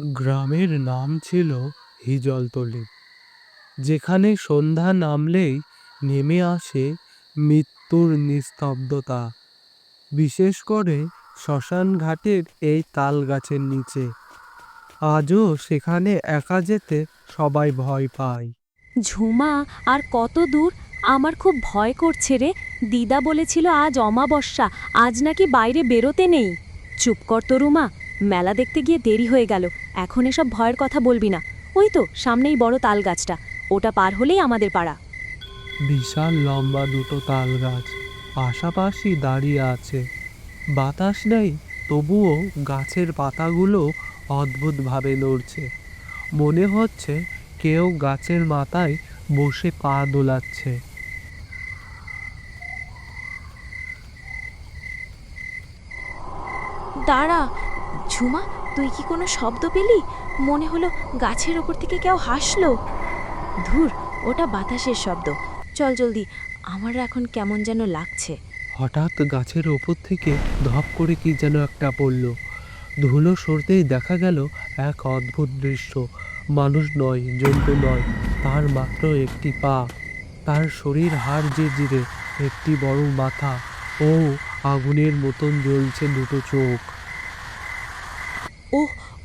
গ্রামের নাম ছিল হিজলতলি। যেখানে সন্ধ্যা নামলেই নেমে আসে মৃত্যুর নিস্তব্ধতা। বিশেষ করে শ্মশান ঘাটের এই তাল গাছের নিচে। আজও সেখানে একা যেতে সবাই ভয় পায়। ঝুমা, আর কত দূর? আমার খুব ভয় করছে রে। দিদা বলেছিল আজ অমাবস্যা, আজ নাকি বাইরে বেরোতে নেই। চুপ কর তো রুমা। মেলা দেখতে গিয়ে দেরি হয়ে গেল। এখন এসব ভয়ের কথা বলবি না। ওই তো সামনেই বড় তাল গাছটা ওটা পার হলেই আমাদের পাড়া। বিশাল লম্বা দুটো তাল গাছ পাশাপাশি দাঁড়িয়ে আছে। বাতাস নেই তবুও গাছের পাতাগুলো অদ্ভুতভাবে নড়ছে। মনে হচ্ছে কেউ গাছের মাথায় বসে পা দোলাচ্ছে। দাঁড়া ঝুমা, তুই কি কোনো শব্দ পেলি? মনে হলো গাছের ওপর থেকে কেউ হাসলো। ধুর, ওটা বাতাসের শব্দ। চল জলদি আমার এখন কেমন যেন লাগছে। হঠাৎ গাছের ওপর থেকে ধপ করে কি যেন একটা পড়ল। ধুলো সরতেই দেখা গেল এক অদ্ভুত দৃশ্য। মানুষ নয়, জন্তু নয়, তার মাত্র একটি পা। তার শরীর হাড় যে জিরে একটি বড় মাথা। ও আগুনের মতন জ্বলছে দুটো চোখ। ও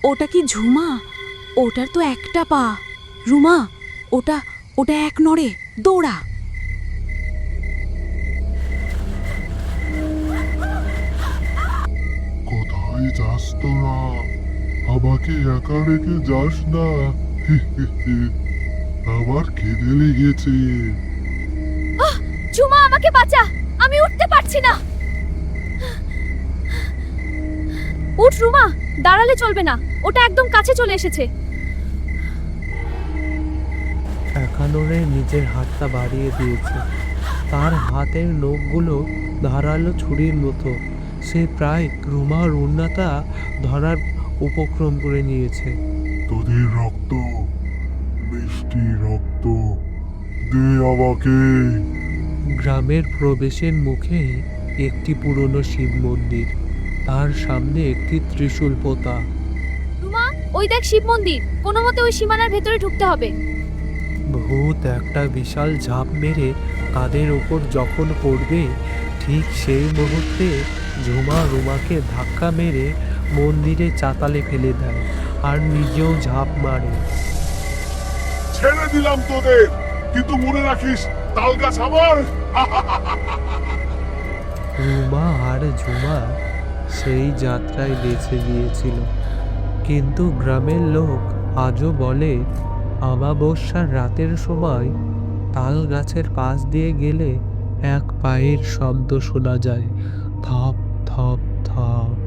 ওটা কি ঝুমা? ওটার তো একটা পা। রুমা ওটা ওটা এক নড়ে দৌড়া। কোথায় যাস তোরা? আমাকে একা রেখে যাস না। আমার খিদে লেগেছে। ঝুমা আমাকে বাঁচা। আমি উঠতে পারছি না। রুমা দাঁড়ালে চলবে না। ওটা একদম কাছে চলে এসেছে। একানোরে নিজের হাতটা বাড়িয়ে দিয়েছে। তার হাতের নখগুলো ধারালো ছুরির মতো। সে প্রায় রুমার উন্নাটা ধরার উপক্রম করে নিয়েছে। তোদের রক্ত মিষ্টি রক্ত দে আমাকে। গ্রামের প্রবেশের মুখে একটি পুরনো শিব মন্দির। তার সামনে একটি ত্রিশূল পোতা। রুমা ওই দেখ শিব মন্দির। কোনো মতে ওই সীমানার ভেতরে ঢুকতে হবে। ভূত একটা বিশাল ঝাঁপ মেরে তাদের ওপর যখন পড়বে ঠিক সেই মুহূর্তে ঝুমা রুমাকে ধাক্কা মেরে মন্দিরে চাতালে ফেলে দেয় আর নিজেও ঝাঁপ মারে। ছেড়ে দিলাম তোদের কিন্তু মনে রাখিস তাল গাছ আমার। রুমা আর ঝুমা সেই যাত্রায় বেছে গিয়েছিল। কিন্তু গ্রামের লোক আজও বলে আমাবস্যার রাতের সময় তাল গাছের পাশ দিয়ে গেলে এক পায়ের শব্দ শোনা যায়। থপ থপ